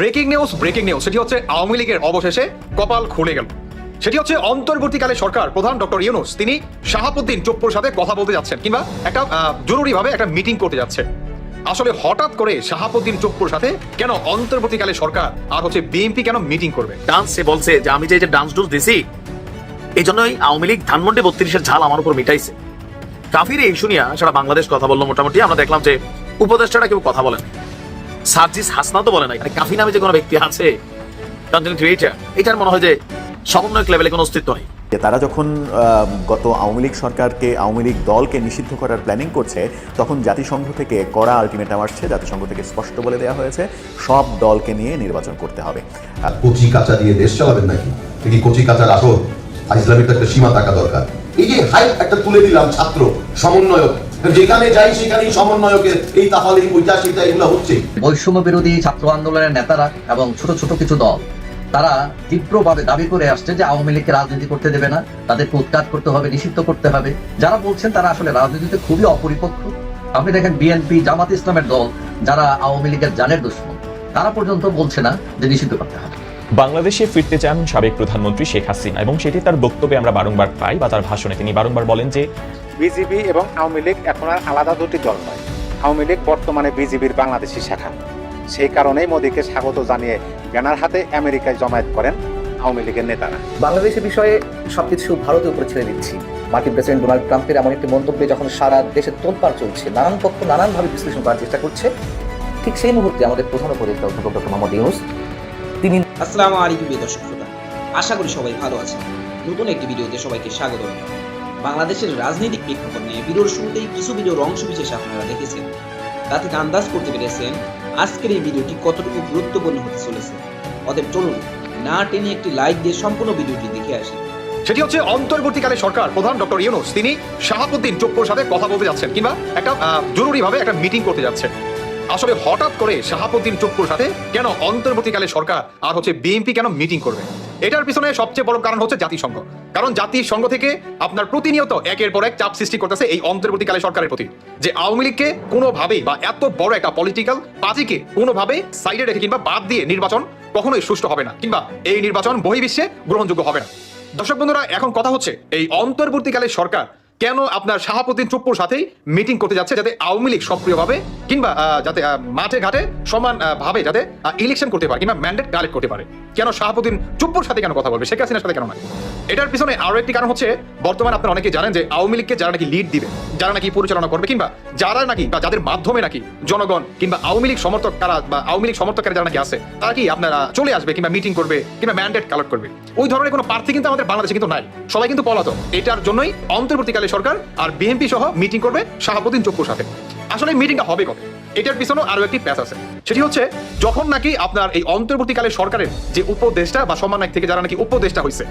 Breaking news breaking news. সেটি হচ্ছে আওয়ামী লীগের অবশেষে কপাল খুলে গেল। সেটি হচ্ছে অন্তর্বর্তীকালে সরকার প্রধান ডক্টর ইউনুস, তিনি শাহাবুদ্দিন চোপ্পুর সাথে কথা বলতে যাচ্ছেন কিংবা একটা জরুরিভাবে একটা মিটিং করতে যাচ্ছে আসলে হঠাৎ করে শাহাবুদ্দিন চোপ্পুর সাথে কেন অন্তর্বর্তীকালে সরকার আর হচ্ছে বিএনপি কেন মিটিং করবে? ডান্স সে বলছে যে আমি যে ডান্স ডুস দিছি এই জন্যই আওয়ামী লীগ ধানমন্ডি বত্রিশের ঝাল আমার উপর মিটাইছে। কাফির এই শুনিয়া সারা বাংলাদেশ কথা বলল মোটামুটি। আমরা দেখলাম যে উপদেষ্টারা কেউ কথা বলেন সার্জিস হাসনা তো বলে নাই। মানে কাফি নামে যে কোনো ব্যক্তি আছে কন্টেন্ট ক্রিয়েটার এটার মনে হয় যে সমন্বয়ক লেভেলে কোনো অস্তিত্ব নেই। তারা যখন গত আওয়ামী লীগ সরকারকে আওয়ামী লীগ দলকে নিষিদ্ধ করার প্ল্যানিং করছে তখন জাতিসংঘ থেকে কড়া আলটিমেটাম আসছে জাতিসংঘ থেকে স্পষ্ট বলে দেওয়া হয়েছে সব দলকে নিয়ে নির্বাচন করতে হবে। আর কচি কাঁচা দিয়ে দেশ চালাবেন নাকি? এই কচি কাঁচার আসর ইসলামের একটা সীমা থাকা দরকার। এই যে হাইপ একটা তুলে দিলাম ছাত্র সমন্বয়ক। যেখানে যাই সেখানেই সমন্বয়কের এই তাহলে ওইটা সেটা এগুলো হচ্ছে। বৈষম্য বিরোধী ছাত্র আন্দোলনের নেতারা এবং ছোট ছোট কিছু দল তারা তীব্রভাবে দাবি করে আসছে যে আওয়ামী লীগকে রাজনীতি করতে দেবে না তাদেরকে উৎখাত করতে হবে নিষিদ্ধ করতে হবে। যারা বলছেন তারা আসলে রাজনীতিতে খুবই অপরিপক্ষ আপনি দেখেন বিএনপি জামাত ইসলামের দল যারা আওয়ামী লীগের জানের দুশ্মন তারা পর্যন্ত বলছে না যে নিষিদ্ধ করতে হবে। বাংলাদেশে ফিরতে চান সাবেক প্রধানমন্ত্রী শেখ হাসিনা এবং সেটি তার বক্তব্যে আমরা বারংবার পাই বা তার ভাষণে তিনি বারংবার বলেন যে বিজেপি এবং আওয়ামী লীগ এখন আর আলাদা দুটি দল নয়। আওয়ামী লীগ বর্তমানে বিজেপির বাংলাদেশি শাখা সেই কারণেই মোদীকে স্বাগত জানিয়ে ব্যানার হাতে আমেরিকায় জমায়েত করেন আওয়ামী লীগের নেতারা। বাংলাদেশের বিষয়ে সবকিছু ভারতের উপরে ছেড়ে দিচ্ছি। মার্কিন প্রেসিডেন্ট ডোনাল্ড ট্রাম্পের এমন একটি মন্তব্যে যখন সারা দেশে তোলপাড় চলছে নানান পক্ষ নানানভাবে বিশ্লেষণ করার চেষ্টা করছে ঠিক সেই মুহূর্তে আমাদের প্রধান উপদেষ্টা অধ্যাপক ডক্টর মোহাম্মদ ইউনুস তিনি আসসালামু আলাইকুম দর্শক আশা করি সবাই ভালো আছেন। নতুন একটি ভিডিওতে সবাইকে স্বাগত বাংলাদেশের রাজনৈতিক প্রেক্ষাপট নিয়ে ভিডিওর শুরুতেই কিছু ভিডিওর অংশ বিশেষ আপনারা দেখেছেন। তা থেকে আন্দাজ করতে পেরেছেন। আজকের এই ভিডিওটি কতটুকু গুরুত্বপূর্ণ হতে চলেছে? অতএব চলুন, না টেনে একটি লাইক দিয়ে সম্পূর্ণ ভিডিওটি দেখে আসি। সেটি হচ্ছে অন্তর্বর্তীকালে সরকার প্রধান ডক্টর ইউনুস। তিনি শাহাবুদ্দিন চোপ্পুর সাথে কথা বলতে যাচ্ছেন কিংবা একটা জরুরিভাবে একটা মিটিং করতে যাচ্ছেন। আসলে হঠাৎ করে শাহাবুদ্দিন চোপ্পুর সাথে কেন অন্তর্বর্তীকালে সরকার আর হচ্ছে বিএনপি কেন মিটিং করবে? এটার পিছনে সবচেয়ে বড় কারণ হচ্ছে জাতিসংঘ। কারণ জাতিসংঘ থেকে আপনার প্রতিনিয়ত একের পর এক চাপ সৃষ্টি করতেছে এই অন্তর্বর্তীকালে সরকারের প্রতি। যে আওয়ামী লীগকে কোনোভাবেই বা এত বড় একটা পলিটিক্যাল পার্টিকে কোনোভাবে সাইডে রেখে কিংবা বাদ দিয়ে নির্বাচন কখনোই সুষ্ঠু হবে না কিংবা এই নির্বাচন বহির্বিশ্বে গ্রহণযোগ্য হবে না। দর্শক বন্ধুরা, এখন কথা হচ্ছে এই অন্তর্বর্তীকালে সরকার কেন আপনার শাহাবুদ্দিন চুপ্পুর সাথেই মিটিং করতে যাচ্ছে যাতে আওয়ামী লীগ সক্রিয়ভাবে কিংবা যাতে মাঠে ঘাটে সমান ভাবে যাতে ইলেকশন করতে পারে কিংবা ম্যান্ডেট কালেক্ট করতে পারে। কেন শাহাবুদ্দিন চুপ্পুর সাথে কেন কথা বলবে? শেখ হাসিনার সাথে কেন নয়? এটার পিছনে আরও একটি কারণ হচ্ছে, বর্তমানে আপনারা অনেকে জানেন যে আওয়ামী লীগকে যারা নাকি লিড দিবে, যারা নাকি পরিচালনা করবে কিংবা যারা নাকি বা যাদের মাধ্যমে নাকি জনগণ কিংবা আওয়ামী লীগ সমর্থক কারা বা আওয়ামী লীগ সমর্থকেরা যারা নাকি আছে, তারা কি আপনারা চলে আসবে কিংবা মিটিং করবে কিংবা ম্যান্ডেট কালেক্ট করবে? ওই ধরনের কোনো প্রার্থী কিন্তু আমাদের বাংলাদেশে কিন্তু নাই। সবাই কিন্তু পলাতক। এটার জন্যই অন্তর্বর্তীকালে সরকার আর বিএনপি সহ মিটিং করবে শাহাবুদ্দিন চক্কুর সাথে। আসলে মিটিংটা হবে কবে? এটার পিছনে আরও একটি প্যাচ আছে। সেটি হচ্ছে, যখন নাকি আপনার এই অন্তর্বর্তীকালে সরকারের যে উপদেষ্টা বা সমানায়ক থেকে যারা নাকি উপদেষ্টা হয়েছে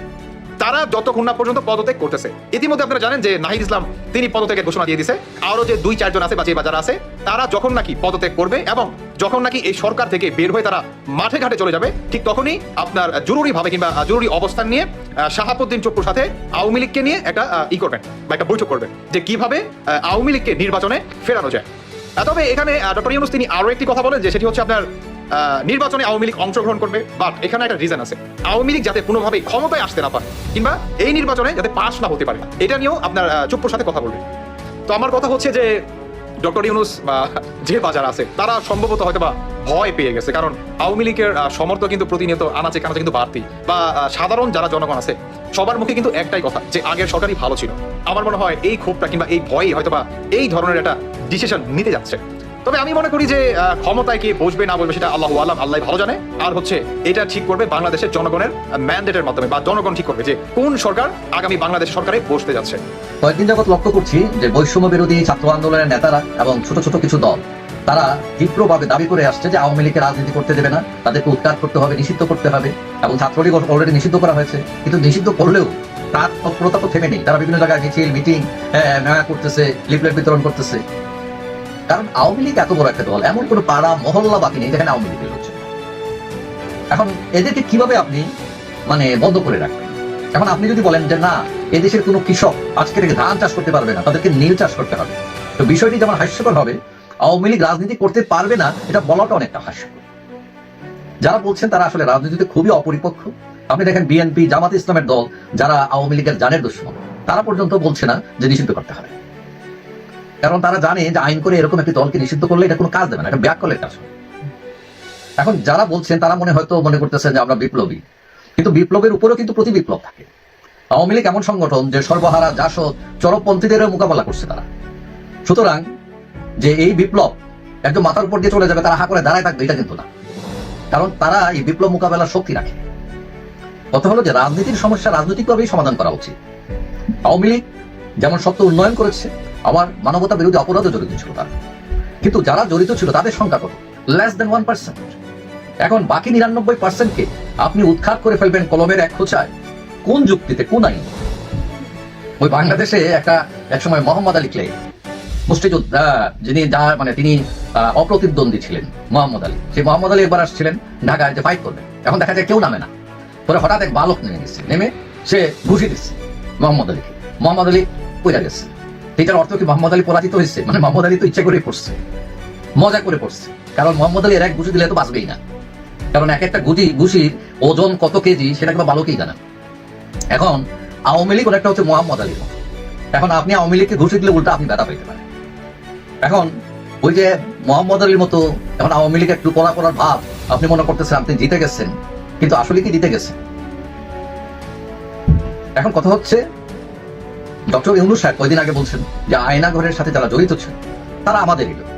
তারা যতক্ষণ না পর্যন্ত পদত্যাগ করতেছে। ইতিমধ্যে আপনারা জানেন যে নাহিদ ইসলাম, তিনি পদত্যাগের ঘোষণা দিয়ে দিছে। আরও যে দুই চারজন আছে বা যে বাজার আছে, তারা যখন নাকি পদত্যাগ করবে এবং যখন নাকি এই সরকার থেকে বের হয়ে তারা মাঠে ঘাটে চলে যাবে, ঠিক তখনই আপনার জরুরি ভাবে কিংবা জরুরি অবস্থান নিয়ে শাহাবুদ্দিন চপ্পুর সাথে আওয়ামী লীগকে নিয়ে একটা ই করবেন বা একটা বৈঠক করবেন যে কীভাবে আওয়ামী লীগকে নির্বাচনে ফেরানো যায়। তবে এখানে ডক্টর ইউনুস তিনি আরও একটি কথা বলেন যে সেটি হচ্ছে আপনার নির্বাচনে আওয়ামী লীগ অংশগ্রহণ করবে বাট এখানে একটা রিজন আছে। আওয়ামী লীগ যাতে কোনোভাবেই ক্ষমতায় আসতে না পারে কিংবা এই নির্বাচনে যাতে পাস না হতে পারে এটা নিয়েও আপনার চুপ্পুর সাথে কথা বলবে তো আমার কথা হচ্ছে যে ডক্টর ইউনুস বা যে বাজার আছে তারা সম্ভবত হয়তো বা ভয় পেয়ে গেছে কারণ আওয়ামী লীগের আহ, সমর্থক কিন্তু প্রতিনিয়ত আনাচে কানাচে কিন্তু বাড়তি। বা সাধারণ যারা জনগণ আছে সবার মুখে কিন্তু একটাই কথা যে আগের সরকারই ভালো ছিল। আমার মনে হয় এই ক্ষোভটা কিংবা এই ভয়ই হয়তো বা এই ধরনের একটা ডিসিশন নিতে যাচ্ছে। তবে আমি মনে করি যে ক্ষমতায় কে বসবে না বসবে সেটা আল্লাহ আল্লাহ আল্লাহ ভালো জানে। আর হচ্ছে, এটা ঠিক করবে বাংলাদেশের জনগণের ম্যান্ডেটের মাধ্যমে, বা জনগণ ঠিক করবে যে কোন সরকার আগামী বাংলাদেশ সরকারে বসতে যাচ্ছে। কয়েকদিন যাবত লক্ষ্য করছি যে বৈষম্য বিরোধী ছাত্র আন্দোলনের নেতারা এবং ছোট ছোট কিছু দল, তারা তীব্রভাবে দাবি করে আসছে যে আওয়ামী লীগকে রাজনীতি করতে দেবে না, তাদেরকে উৎখাত করতে হবে, নিষিদ্ধ করতে হবে, এবং ছাত্রলীগ অলরেডি নিষিদ্ধ করা হয়েছে। কিন্তু নিষিদ্ধ করলেও তার তৎপরতা তো থেমে নেই। তারা বিভিন্ন জায়গায় মিছিল মিটিং করতেছে লিফলেট বিতরণ করতেছে। কারণ আওয়ামী লীগ এত বড় একটা দল, এমন কোনো পাড়া, মহল্লা বাকি নেই যেখানে আওয়ামী লীগের হচ্ছে এখন এদেরকে কীভাবে আপনি মানে বন্ধ করে রাখবেন? এখন আপনি যদি বলেন যে, না, এদেশের কোনো কৃষক আজকে থেকে ধান চাষ করতে পারবে না, তাদেরকে নীল চাষ করতে হবে। তো বিষয়টি যেমন হাস্যকর হবে, আওয়ামী লীগ রাজনীতি করতে পারবে না, এটা বলাটা অনেকটা হাস্যকর। যারা বলছেন তারা আসলে রাজনীতিতে খুবই অপরিপক্ষ আপনি দেখেন বিএনপি, জামাত ইসলামের দল, যারা আওয়ামী লীগের জানের দুশ্মন তারা পর্যন্ত বলছে না যে নিষিদ্ধ করতে হবে। কারণ তারা জানে যে আইন করে এরকম একটি দলকে নিষিদ্ধ করলে এটা কোনো কাজ দেবে না ব্যাক করলে কাজ এখন যারা বলছেন, তারা মনে হয়তো মনে করতেছেন যে আমরা বিপ্লবী। কিন্তু বিপ্লবের উপরেও কিন্তু প্রতি বিপ্লব থাকে। আওয়ামী লীগ এমন সংগঠন যে সর্বহারা জাসদ চরমপন্থীদের মোকাবেলা করছে তারা। সুতরাং যে এই বিপ্লব একদম মাথার উপর দিয়ে চলে যাবে, তারা হা করে দাঁড়ায় থাকবে, এটা কিন্তু না। কারণ তারা এই বিপ্লব মোকাবেলার শক্তি রাখে। কথা হলো যে রাজনীতির সমস্যা রাজনৈতিকভাবেই সমাধান করা উচিত। আওয়ামী লীগ যেমন সত্য উন্নয়ন করেছে আবার মানবতা বিরোধী অপরাধে জড়িত ছিল তারা। কিন্তু যারা জড়িত ছিল তাদের সংখ্যা কত? লেস দেন ওয়ান পার্সেন্ট এখন বাকি নিরানব্বই পার্সেন্টকে আপনি উৎখাত করে ফেলবেন কলমের এক খোঁচায়। কোন যুক্তিতে, কোন আইন? ওই বাংলাদেশে একটা একসময় মোহাম্মদ আলী ক্লে মুষ্টিযোদ্ধা যিনি যা মানে তিনি অপ্রতিদ্বন্দ্বী ছিলেন, মোহাম্মদ আলী। সেই মোহাম্মদ আলী একবার আসছিলেন ঢাকায় যে ফাইট করবে এখন দেখা যায় কেউ নামে না। পরে হঠাৎ এক বালক নেমে গেছে নেমে সে ঘুষি দিচ্ছে মোহাম্মদ আলীকে। মোহাম্মদ আলী পইরা গেছে। এটার অর্থ কি মোহাম্মদ আলী পরাজিত হয়েছে? মানে মোহাম্মদ আলী তো ইচ্ছা করে পড়ছে। মজা করে পড়ছে। কারণ মোহাম্মদ আলী এর এক ঘুষি দিলে তো বাঁচবেই না। কারণ এক একটা গুটি ঘুষির ওজন কত কেজি, সেটা কিন্তু বালকই জানা এখন আওয়ামী লীগ একটা হচ্ছে মোহাম্মদ মতো। এখন আপনি আওয়ামী লীগকে ঘুষি দিলে উল্টা আপনি ব্যথা পেতে পারেন। এখন ওই যে মোহাম্মদ আলীর মতো এখন আওয়ামী লীগ একটু পড়া পড়ার ভাব, আপনি মনে করতেছেন আপনি জিতে গেছেন, কিন্তু আসলে কি জিতে গেছেন? এখন কথা হচ্ছে ডক্টর ইউনুস সাহেব কয়দিন আগে বলছেন যে আয়না ঘরের সাথে যারা জড়িত ছিল, তারা আমাদেরই লোক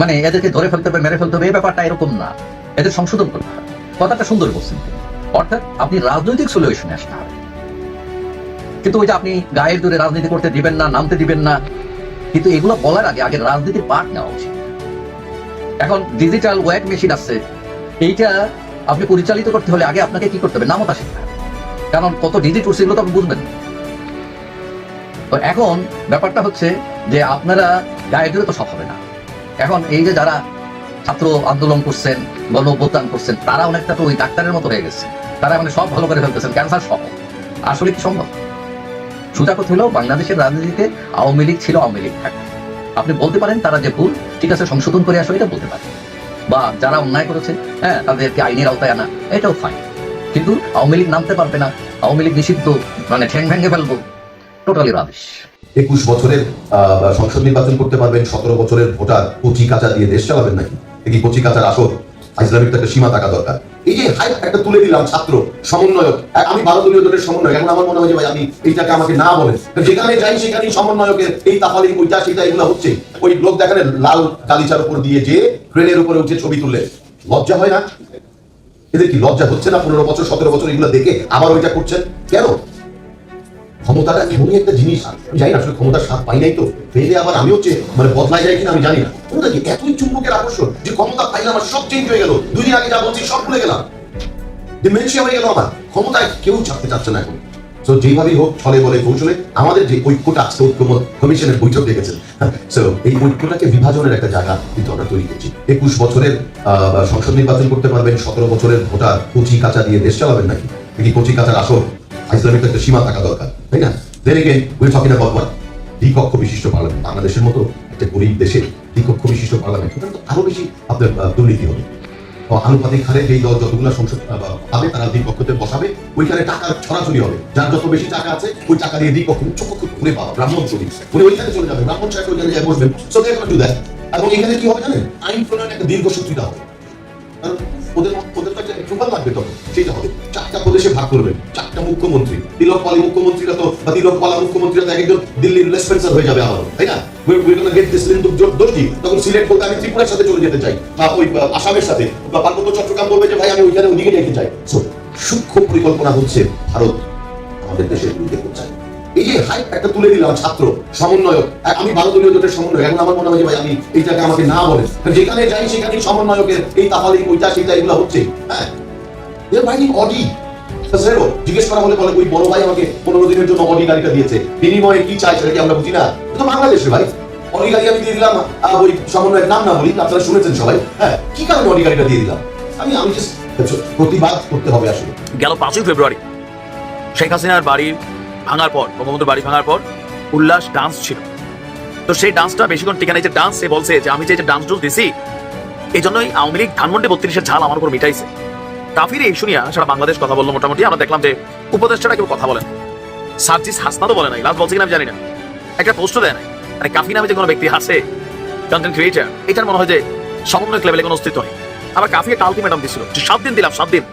মানে এদেরকে ধরে ফেলতে হবে, মেরে ফেলতে হবে, এই ব্যাপারটা এরকম না। এদের সংশোধন করতে হবে। কথাটা সুন্দর বলছেন অর্থাৎ আপনি রাজনৈতিক সলিউশনে আসতে হবে। কিন্তু ওই যে আপনি গায়ের দূরে রাজনীতি করতে দিবেন না, নামতে দিবেন না, কিন্তু এগুলো বলার আগে আগে রাজনীতির পাঠ নেওয়া উচিত। এখন ডিজিটাল ওয়েট মেশিন আছে। এইটা আপনি পরিচালিত করতে হলে আগে আপনাকে কি করতে হবে? নামতা শিখতে হবে। কারণ কত ডিজিট উঠছে এগুলো তো আপনি বুঝবেন না। তো এখন ব্যাপারটা হচ্ছে যে আপনারা গায়ে দিলে তো সব হবে না। এখন এই যে যারা ছাত্র আন্দোলন করছেন গণ অভ্যুত্থান করছেন, তারা অনেকটা তো ওই ডাক্তারের মতো হয়ে গেছে। তারা মানে সব ভালো করে ফেলতেছেন ক্যান্সার সহ। আসলে কি সম্ভব? সোজা কথা হলো? বাংলাদেশের রাজনীতিতে আওয়ামী লীগ ছিল আওয়ামী লীগ থাকে আপনি বলতে পারেন তারা যে ভুল, ঠিক আছে, সংশোধন করে আসো, এটা বলতে পারেন। বা যারা অন্যায় করেছে হ্যাঁ তাদেরকে আইনের আওতায় আনা, এটাও ফাইন কিন্তু আওয়ামী লীগ নামতে পারবে না। আওয়ামী লীগ নিষিদ্ধ মানে ঠ্যাং ভেঙে ফেলব। টোটালি রাবিশ একুশ বছরের সংসদ নির্বাচন করতে পারবেন, সতেরো বছরের ভোটার কচি কাঁচা দিয়ে দেশ চালাবেন নাকি? দেখি কচি কাঁচার আসর ইসলামিক তো একটা সীমা থাকা দরকার। এই যে হাইপ একটা তুলে দিলাম, ছাত্র, সমন্বয়ক আমি বারো দলীয় দলের সমন্বয়ক, এখন আমার মনে হয় যে ভাই আমি এইটাকে আমাকে না বলেন। যেখানে যাই সেখানেই সমন্বয়কের এই তাফালি ওইটা সেটা এগুলো হচ্ছে। ওই লোক দেখানে, লাল গালিচার উপর দিয়ে যে ট্রেনের উপরে উঠে ছবি তুললে লজ্জা হয় না? এদের কি লজ্জা হচ্ছে না? পনেরো বছর, সতেরো বছর এগুলো দেখে আবার ওইটা করছেন? কেন? ক্ষমতাটা এমনই একটা জিনিস, আমি জানি না, আসলে ক্ষমতার স্বাদ পাই নাই তো। পেলে আবার আমি হচ্ছে মানে বদলাই যায় কিনা আমি জানি না। ক্ষমতা কি এতই চুম্বকের আকর্ষণ যে ক্ষমতা পাইলাম আমার সব চেঞ্জ হয়ে গেল? দুই দিন আগে যা বলছি সব ভুলে গেলাম। ডিমেনশিয়া হয়ে গেল আমার ক্ষমতায় কেউ ছাড়তে চাচ্ছে না এখন। তো যেভাবেই হোক, ছলে বলে কৌশলে আমাদের যে ঐক্যটা আজকে ঐক্যমত কমিশনের বৈঠক দেখেছেন সো এই ঐক্যটাকে বিভাজনের একটা জায়গা কিন্তু আমরা তৈরি করছি। একুশ বছরের সংসদ নির্বাচন করতে পারবেন, সতেরো বছরের ভোটার কচি কাঁচা দিয়ে দেশ চালাবেন নাকি? দেখি কচি কাঁচার আসর? ইসলামিক একটা সীমা থাকা দরকার, তাই না? Then again we talking about what দ্বিকক্ষ বিশিষ্ট পার্লামেন্ট বাংলাদেশের মতো একটা গরিব দেশে দ্বিকক্ষ বিশিষ্ট পার্লামেন্ট ওখানে তো আরও বেশি আপনার দুর্নীতি হবে। আনুপাতিক হারে যেই দল যতগুলো সংসদ পাবে, তারা দ্বিকক্ষতে বসাবে, ওইখানে টাকা ছড়াছড়ি হবে। যার যত বেশি টাকা আছে, ওই টাকা দিয়ে দ্বিকক্ষ চোখ ঘুরে পাওয়া ব্রাহ্মণ চলি উনি ওইখানে চলে যাবে, ব্রাহ্মণ সাহেব ওইখানে যায় বসবেন। সো দে টু দ্যাট এবং এখানে কি হবে জানেন? আইন প্রণয়নের একটা দীর্ঘসূত্রিতা হবে। কারণ ওদের ওদের তো একটা প্রভাব লাগবে তখন সেটা হবে। চারটা প্রদেশে ভাগ করবেন। মুখ্যমন্ত্রী। মুখ্যমন্ত্রীরা তো বা মুখ্যমন্ত্রীরা তো একজন দিল্লির লেসপেন্সার হয়ে যাবে তাই না? ভাই ছাত্র, সমন্বয়ক। আমি দলীয় জোটের সমন্বয়ক, এখন আমার মনে হয় ভাই, আমি এইটাকে আমাকে না বলে যেখানে যাই সেখানে সমন্বয়কের এই তাফালি ওইটা সেটা এগুলো হচ্ছে হ্যাঁ বাইরে অডি। জিজ্ঞেস করা হলে বলে, ওই বড় ভাই আমাকে পনেরো দিনের জন্য গাড়িটা দিয়েছে। বিনিময়ে কি চাই সেটা কি আমরা বুঝি না? তো ভাই। গাড়ি আমি দিয়ে দিলাম ওই সমন্বয়ের নাম না বলি, আপনারা শুনেছেন সবাই। হ্যাঁ কি কারণে দিয়ে দিলাম? আমি আমি প্রতিবাদ করতে হবে আসলে। গেল পাঁচই ফেব্রুয়ারি। শেখ হাসিনার বাড়ি ভাঙার পর, বঙ্গবন্ধুর বাড়ি ভাঙার পর উল্লাস ডান্স ছিল। তো সেই ডান্সটা বেশিক্ষণ টিকে নাই যে ডান্স সে বলছে যে, আমি যে যে ডান্স ডোজ দিছি এই জন্যই আওয়ামী লীগ ধানমন্ডি বত্রিশের ঝাল আমার উপর মিটাইছে। কাফির এই শুনিয়া সারা বাংলাদেশ কথা বলল মোটামুটি। আমরা দেখলাম যে উপদেষ্টারা কেউ কথা বলেন। সার্জিস হাসনাদও বলে নাই। লাস্ট বলছে কিনা আমি জানি না। একটা পোস্টও দেয় নাই। মানে কাফি নামে যে কোনো ব্যক্তি আছে কন্টেন্ট ক্রিয়েটার এটার মনে হয় যে সমন্বয়ক লেভেলে কোনো অস্তিত্ব নেই। আবার কাফি একটা আলটিমেটাম দিছিল সাত দিন দিলাম, সাত দিন।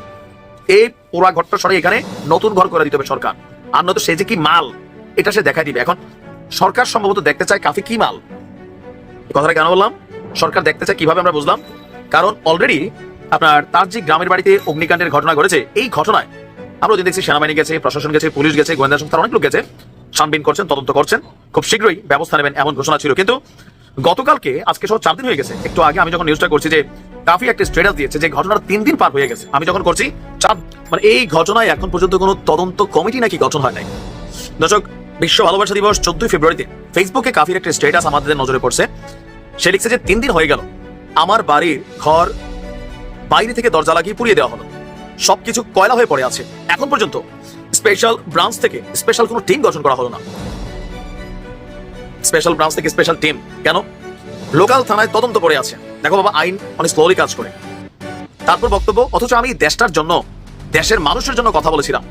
এই পোড়া ঘরটা সরে এখানে নতুন ঘর করে দিতে হবে সরকার। আর নয়তো সে যে কি মাল, এটা সে দেখাই দিবে। এখন সরকার সম্ভবত দেখতে চায় কাফি কি মাল। কথাটা কেন বললাম? সরকার দেখতে চায় কীভাবে আমরা বুঝলাম? কারণ অলরেডি আপনার তার যে গ্রামের বাড়িতে অগ্নিকাণ্ডের ঘটনা ঘটেছে, এই ঘটনায় আমরা ওদিন দেখছি সেনাবাহিনী গেছে, প্রশাসন গেছে, পুলিশ গেছে, গোয়েন্দা সংস্থার অনেক লোক গেছে। ছানবিন করছেন, তদন্ত করছেন, খুব শীঘ্রই ব্যবস্থা নেবেন এমন ঘোষণা ছিল। কিন্তু গতকালকে, আজকে সহ চার দিন হয়ে গেছে, একটু আগে আমি যখন নিউজটা করছি যে কাফি একটা স্ট্যাটাস দিয়েছে যে ঘটনার তিন দিন পার হয়ে গেছে, আমি যখন করছি, চার মানে এই ঘটনায় এখন পর্যন্ত কোনো তদন্ত কমিটি নাকি গঠন হয় নাই। দর্শক, বিশ্ব ভালোবাসা দিবস চোদ্দই ফেব্রুয়ারিতে ফেসবুকে কাফির একটা স্টেটাস আমাদের নজরে পড়ছে। সে লিখছে যে তিন দিন হয়ে গেল, আমার বাড়ির ঘর বাইরে থেকে দরজা লাগিয়ে পুড়িয়ে দেওয়া হলো। সবকিছু কয়লা হয়ে পড়ে আছে। এখন পর্যন্ত স্পেশাল ব্রাঞ্চ থেকে স্পেশাল কোনো টিম গঠন করা হলো না। স্পেশাল ব্রাঞ্চ থেকে স্পেশাল টিম কেন? লোকাল থানায় তদন্ত করে আছে। দেখো বাবা, আইন অনেক স্লোলি কাজ করে। তারপর বক্তব্য, অথচ আমি দেশটার জন্য, দেশের মানুষের জন্য কথা বলেছিলাম।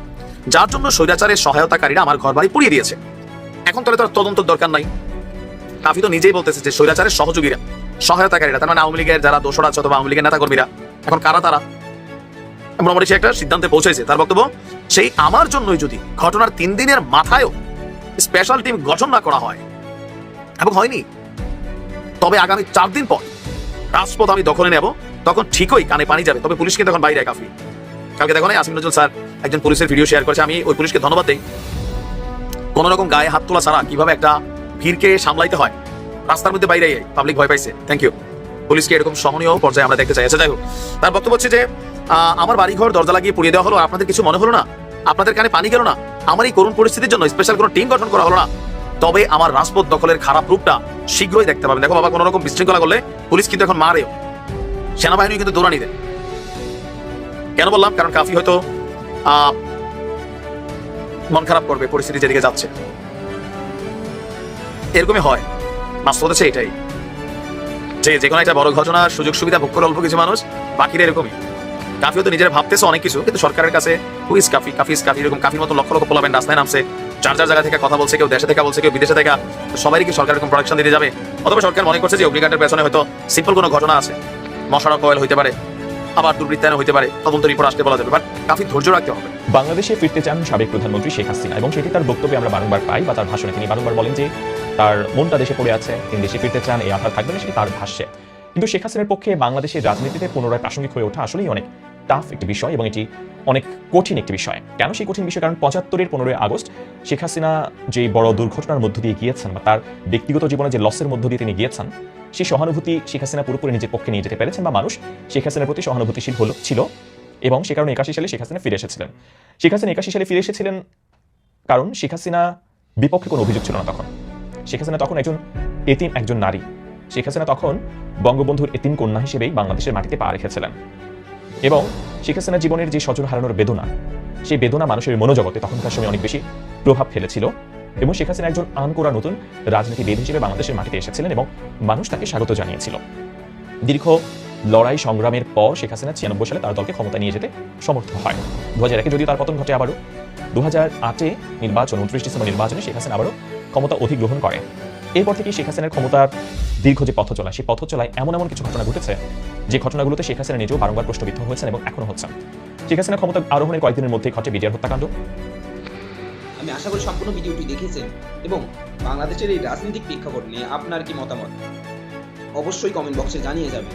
যার জন্য স্বৈরাচারের সহায়তাকারীরা আমার ঘর বাড়ি পুড়িয়ে দিয়েছে। এখন তাহলে তার তদন্ত দরকার নাই। কাফি তো নিজেই বলতেছে যে স্বৈরাচারের সহযোগীরা, সহায়তাকারীরা, তার মানে আওয়ামী লীগের যারা দোষরা আছে অথবা আওয়ামী লীগের নেতা কর্মীরা এখন কারা তারা? মোটামুটি সে একটা সিদ্ধান্তে পৌঁছেছে তার বক্তব্য, সেই আমার জন্যই যদি ঘটনার তিন দিনের মাথায়ও স্পেশাল টিম গঠন না করা হয়, এবং হয়নি, তবে আগামী চার দিন পর রাজপথ আমি দখলে নেব, তখন ঠিকই কানে পানি যাবে, তবে পুলিশকে তখন বাইরে কাফি কালকে দেখো না আসিম নজরুল স্যার একজন পুলিশের ভিডিও শেয়ার করেছে, আমি ওই পুলিশকে ধন্যবাদ দেই। কোন রকম গায়ে হাত তোলা ছাড়া কীভাবে একটা ভিড়কে সামলাইতে হয়, রাস্তার মধ্যে বাইরে পাবলিক ভয় পাইছে। থ্যাংক ইউ পুলিশকে এরকম সহনীয় পর্যায়ে আমরা দেখতে চাই। আচ্ছা যাই হোক, তার বক্তব্য হচ্ছে যে আমার বাড়িঘর, দরজা লাগিয়ে পুড়িয়ে দেওয়া হলো আপনাদের কিছু মনে হলো না? আপনাদের কানে পানি গেল না? আমার এই করুণ পরিস্থিতির জন্য স্পেশাল কোনো টিম গঠন করা হলো না? তবে আমার রাজপথ দখলের খারাপ রূপটা শীঘ্রই দেখতে পাবেন। দেখো বাবা, কোনো রকম বিশৃঙ্খলা করলে পুলিশ কিন্তু এখন মারেও। সেনাবাহিনী কিন্তু দৌড়ানি দেয়। কেন বললাম? কারণ কাফি হয়তো মন খারাপ করবে, পরিস্থিতি যেদিকে যাচ্ছে। এরকমই হয়। বাস্তবতা এটাই। যে যে কোনো একটা বড় ঘটনা, সুযোগ সুবিধা, ভোগ করে অল্প কিছু মানুষ, বাকিরা এরকমই। কাফিও তো নিজের ভাবতেছে অনেক কিছু, কিন্তু সরকারের কাছে হুইস কাফি? কাফিস কাফি, এরকম কাফির মতো লক্ষ লক্ষ পোলাবেন রাস্তায় নামছে, যার যার জায়গা থেকে কথা বলছে, কেউ দেশে থেকে বলছে, কেউ বিদেশে থেকে সবাই কি সরকার এরকম প্রোডাকশন দিতে যাবে? অথবা সরকার মনে করছে যে অগ্নিকাণ্ডের পেছনে হয়তো সিম্পল কোনো ঘটনা আছে। মশারা কয়েল হইতে পারে, আবার দুর্বৃত্তায়ন হইতে পারে, তদন্ত রিপোর্ট আসতে বলা যাবে বাট কাফি ধৈর্য রাখতে হবে। বাংলাদেশে ফিরতে চান সাবেক প্রধানমন্ত্রী শেখ হাসিনা, এবং সেটি তার বক্তব্যে আমরা বারংবার পাই বা তার ভাষণে তিনি বারংবার বলেন যে তার মনটা দেশে পড়ে আছে, তিনি দেশে ফিরতে চান, এই আধার থাকবে না, সেটি তার ভাষ্যে। কিন্তু শেখ হাসিনার পক্ষে বাংলাদেশের রাজনীতিতে পুনরায় প্রাসঙ্গিক হয়ে ওঠা আসলেই অনেক টাফ একটি বিষয় এবং এটি অনেক কঠিন একটি বিষয়। কেন সেই কঠিন বিষয়? কারণ পঁচাত্তরের পনেরোই আগস্ট শেখ হাসিনা যে বড় দুর্ঘটনার মধ্য দিয়ে গিয়েছেন বা তার ব্যক্তিগত জীবনে যে লসের মধ্য দিয়ে তিনি গিয়েছেন সেই সহানুভূতি শেখ হাসিনা পুরোপুরি নিজের পক্ষে নিয়ে যেতে পেরেছেন বা মানুষ শেখ হাসিনার প্রতি সহানুভূতিশীল হল ছিল। এবং সে কারণে একাশি সালে শেখ হাসিনা ফিরে এসেছিলেন। শেখ হাসিনা একাশি সালে ফিরে এসেছিলেন কারণ শেখ হাসিনা বিপক্ষে কোনো অভিযোগ ছিল না তখন। শেখ হাসিনা তখন একজন এতিম, একজন নারী। শেখ হাসিনা তখন বঙ্গবন্ধুর এতিম কন্যা হিসেবেই বাংলাদেশের মাটিতে পা রেখেছিলেন। এবং শেখ হাসিনা জীবনের যে স্বজন হারানোর বেদনা, সেই বেদনা মানুষের মনোজগতে তখনকার সময় অনেক বেশি প্রভাব ফেলেছিল এবং শেখ হাসিনা একজন আন করা নতুন রাজনীতিবিদ হিসেবে বাংলাদেশের মাটিতে এসেছিলেন এবং মানুষ তাকে স্বাগত জানিয়েছিল। দীর্ঘ লড়াই সংগ্রামের পর শেখ হাসিনা ছিয়ানব্বই সালে তার দলকে ক্ষমতা নিয়ে যেতে সমর্থ হয়। দু হাজার একে যদিও তার পতন ঘটে আবারও দু হাজার আটে নির্বাচন, উনত্রিশ ডিসেম্বর নির্বাচনে শেখ হাসিনা আবারও ক্ষমতা অধিগ্রহণ করে। এরপর থেকে শেখ হাসিনার ক্ষমতার দীর্ঘ যে পথ চলা, সেই পথ চলায় এমন এমন কিছু ঘটনা ঘটেছে, যে ঘটনাগুলোতে শেখ হাসিনা নিজেও বারংবার প্রশ্নবিদ্ধ হয়েছেন এবং এখনও হচ্ছেন। শেখ হাসিনা ক্ষমতা আরোহণের কয়েকদিনের মধ্যে ঘটে বিডিআর হত্যাকাণ্ড। আমি আশা করি সম্পূর্ণ ভিডিওটি দেখেছেন এবং বাংলাদেশের এই রাজনৈতিক প্রেক্ষাপট নিয়ে আপনার কি মতামত? অবশ্যই কমেন্ট বক্সে জানিয়ে যাবেন।